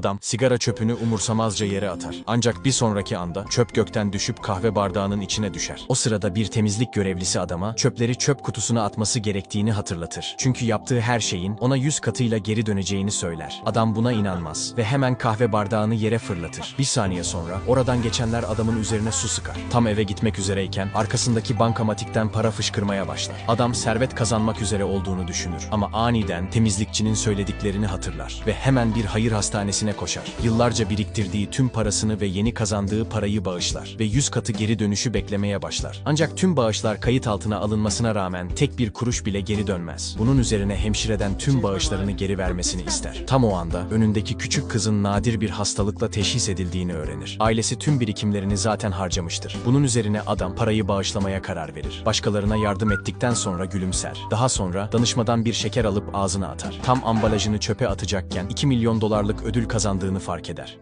Adam sigara çöpünü umursamazca yere atar. Ancak bir sonraki anda çöp gökten düşüp kahve bardağının içine düşer. O sırada bir temizlik görevlisi adama çöpleri çöp kutusuna atması gerektiğini hatırlatır. Çünkü yaptığı her şeyin ona yüz katıyla geri döneceğini söyler. Adam buna inanmaz ve hemen kahve bardağını yere fırlatır. Bir saniye sonra oradan geçenler adamın üzerine su sıkar. Tam eve gitmek üzereyken arkasındaki bankamatikten para fışkırmaya başlar. Adam servet kazanmak üzere olduğunu düşünür ama aniden temizlikçinin söylediklerini hatırlar ve hemen bir hayır hastanesine koşar. Yıllarca biriktirdiği tüm parasını ve yeni kazandığı parayı bağışlar ve yüz katı geri dönüşü beklemeye başlar. Ancak tüm bağışlar kayıt altına alınmasına rağmen tek bir kuruş bile geri dönmez. Bunun üzerine hemşireden tüm bağışlarını geri vermesini ister. Tam o anda önündeki küçük kızın nadir bir hastalıkla teşhis edildiğini öğrenir. Ailesi tüm birikimlerini zaten harcamıştır. Bunun üzerine adam parayı bağışlamaya karar verir. Başkalarına yardım ettikten sonra gülümser. Daha sonra danışmadan bir şeker alıp ağzına atar. Tam ambalajını çöpe atacakken 2 milyon dolarlık ödül kazandığını fark eder.